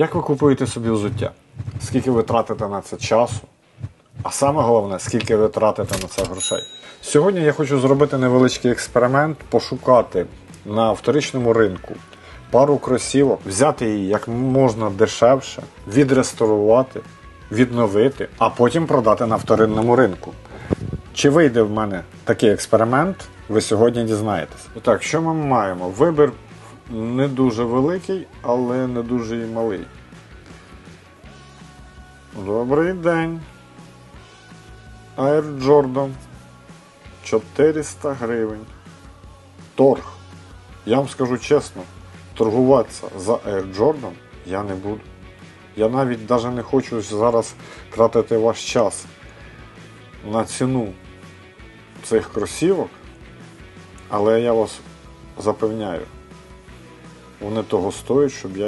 Як ви купуєте собі взуття? Скільки ви тратите на це часу? А саме головне, скільки ви тратите на це грошей? Сьогодні я хочу зробити невеличкий експеримент, пошукати на вторичному ринку пару кросівок, взяти її як можна дешевше, відреставрувати, відновити, а потім продати на вторинному ринку. Чи вийде в мене такий експеримент, ви сьогодні дізнаєтесь. І так, що ми маємо? Вибір не дуже великий, але не дуже і малий. Добрий день. Air Jordan. 400 гривень. Торг. Я вам скажу чесно, торгуватися за Air Jordan я не буду. Я навіть навіть не хочу зараз тратити ваш час на ціну цих кросівок, але я вас запевняю, вони того стоять, щоб я